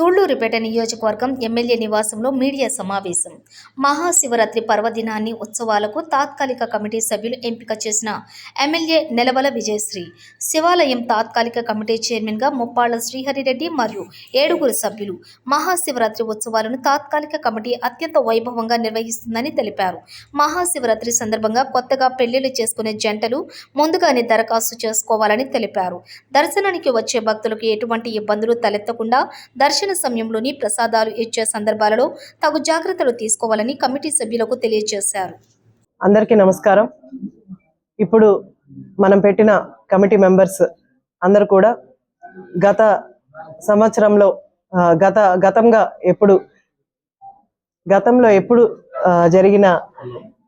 సూళ్ళూరుపేట నియోజకవర్గం ఎమ్మెల్యే నివాసంలో మీడియా సమావేశం. మహాశివరాత్రి పర్వదినాన్ని ఉత్సవాలకు తాత్కాలిక కమిటీ సభ్యులు ఎంపిక చేసిన ఎమ్మెల్యే నెలవల విజయశ్రీ శివాలయం తాత్కాలిక కమిటీ చైర్మన్గా ముప్పాళ్ళ శ్రీహరిరెడ్డి మరియు ఏడుగురు సభ్యులు మహాశివరాత్రి ఉత్సవాలను తాత్కాలిక కమిటీ అత్యంత వైభవంగా నిర్వహిస్తుందని తెలిపారు. మహాశివరాత్రి సందర్భంగా కొత్తగా పెళ్ళిళ్ళు చేసుకునే జంటలు ముందుగానే దరఖాస్తు చేసుకోవాలని తెలిపారు. దర్శనానికి వచ్చే భక్తులకు ఎటువంటి ఇబ్బందులు తలెత్తకుండా దర్శన సమయంలోని ప్రసాదాలు ఇచ్చే సందర్భాలలో తగు జాగ్రత్తలు తీసుకోవాలని కమిటీ సభ్యులకు తెలియజేశారు. అందరికీ నమస్కారం. ఇప్పుడు మనం పెట్టిన కమిటీ మెంబర్స్ అందరు కూడా గత సంవత్సరంలో గత గతంగా ఎప్పుడు గతంలో ఎప్పుడు జరిగిన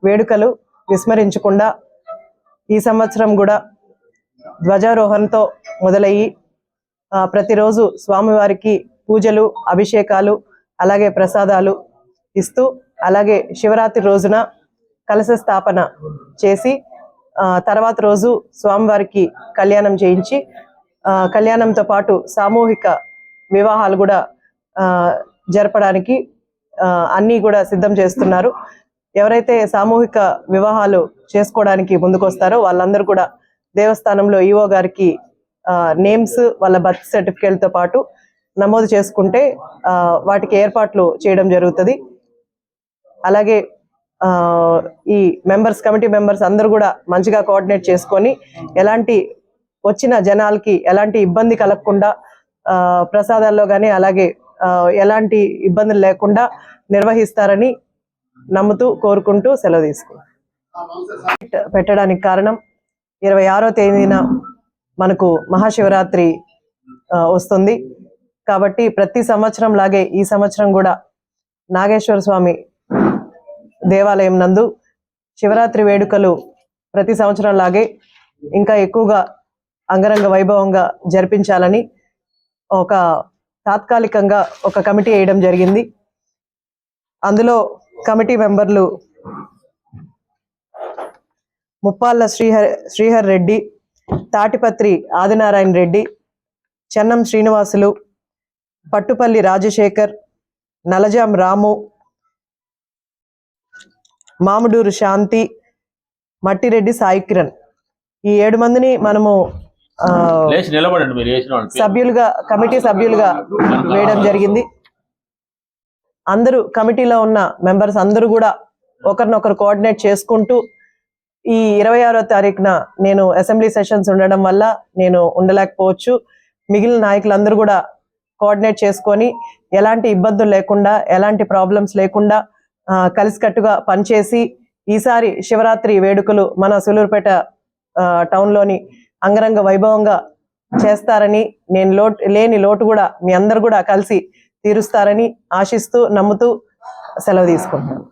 వేడుకలు విస్మరించకుండా ఈ సంవత్సరం కూడా ధ్వజారోహణతో మొదలయ్యి ఆ, ప్రతిరోజు స్వామివారికి పూజలు అభిషేకాలు అలాగే ప్రసాదాలు ఇస్తూ అలాగే శివరాత్రి రోజున కలశ స్థాపన చేసి ఆ, తర్వాత రోజు స్వామివారికి కళ్యాణం చేయించి ఆ, కళ్యాణంతో పాటు సామూహిక వివాహాలు కూడా ఆ, జరపడానికి ఆ, అన్నీ కూడా సిద్ధం చేస్తున్నారు. ఎవరైతే సామూహిక వివాహాలు చేసుకోవడానికి ముందుకొస్తారో వాళ్ళందరూ కూడా దేవస్థానంలో ఈఓ గారికి నేమ్స్ వాళ్ళ బర్త్ సర్టిఫికేట్తో పాటు నమోదు చేసుకుంటే ఆ, వాటికి ఏర్పాట్లు చేయడం జరుగుతుంది. అలాగే ఆ, ఈ మెంబర్స్ కమిటీ మెంబర్స్ అందరూ కూడా మంచిగా కోఆర్డినేట్ చేసుకొని ఎలాంటి వచ్చిన జనాలకి ఎలాంటి ఇబ్బంది కలగకుండా ఆ, ప్రసాదాల్లో కానీ అలాగే ఆ, ఎలాంటి ఇబ్బందులు లేకుండా నిర్వహిస్తారని నమ్ముతూ కోరుకుంటూ సెలవు తీసుకుంటాం పెట్టడానికి కారణం ఇరవై ఆరో తేదీన మనకు మహాశివరాత్రి ఆ, వస్తుంది. కాబట్టి ప్రతి సంవత్సరం లాగే ఈ సంవత్సరం కూడా నాగేశ్వర స్వామి దేవాలయం నందు శివరాత్రి వేడుకలు ప్రతి సంవత్సరం లాగే ఇంకా ఎక్కువగా అంగరంగ వైభవంగా జరిపించాలని ఒక తాత్కాలికంగా ఒక కమిటీ వేయడం జరిగింది. అందులో కమిటీ మెంబర్లు ముప్పాళ్ళ శ్రీహర్ శ్రీహర్ రెడ్డి తాటిపత్రి ఆదినారాయణ రెడ్డి చెన్నం శ్రీనివాసులు పట్టుపల్లి రాజశేఖర్ నలజాం రాము మామిడూరు శాంతి మట్టిరెడ్డి సాయి కిరణ్. ఈ ఏడు మందిని మనము సభ్యులుగా కమిటీ సభ్యులుగా వేయడం జరిగింది. అందరూ కమిటీలో ఉన్న మెంబర్స్ అందరూ కూడా ఒకరినొకరు కోఆర్డినేట్ చేసుకుంటూ ఈ ఇరవై ఆరో తారీఖున నేను అసెంబ్లీ సెషన్స్ ఉండడం వల్ల నేను ఉండలేకపోవచ్చు. మిగిలిన నాయకులందరూ కూడా కోఆర్డినేట్ చేసుకొని ఎలాంటి ఇబ్బందులు లేకుండా ఎలాంటి ప్రాబ్లమ్స్ లేకుండా ఆ, కలిసికట్టుగా పనిచేసి ఈసారి శివరాత్రి వేడుకలు మన సూలూరుపేట ఆ, టౌన్లోని అంగరంగ వైభవంగా చేస్తారని నేను లోటు లేని లోటు కూడా మీ అందరు కూడా కలిసి తీరుస్తారని ఆశిస్తూ నమ్ముతూ సెలవు తీసుకుంటాను